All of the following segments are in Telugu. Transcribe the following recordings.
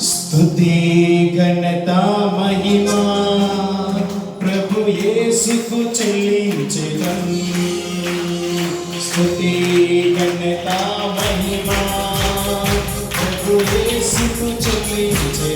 స్తుతి ఘనత మహిమా ప్రభు యేసుకు చెల్లించడం స్తుతి ఘనత మహిమా ప్రభు యేసుకు చెల్లించడం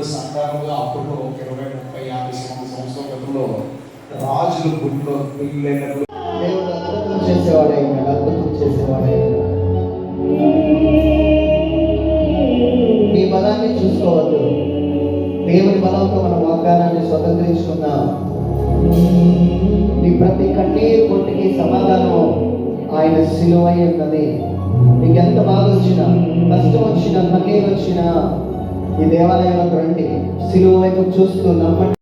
ఇంట్లో సంతానంగా అప్పుడు ఒక ఇరవై ముప్పై యాభై సంవత్సరం సంవత్సరం గతంలో రాజులు గుడిలో పెళ్ళైనప్పుడు దేవుడు అద్భుతం చేసేవాడే ఉన్నాడు అద్భుతం చేసేవాడే. ఉన్నాడు నీ బలాన్ని చూసుకోవద్దు. దేవుని బలంతో మన వాగ్దానాన్ని స్వతంత్రించుకుందాం. నీ ప్రతి కన్నీరు కొట్టికి సమాధానం ఆయన సిలువై ఉన్నది. నీకు ఎంత బాధ వచ్చినా కష్టం వచ్చినా కన్నీరు వచ్చినా ఈ దేవాలయంలోకి రండి. సిలువ వైపు చూస్తూ నమ్మండి.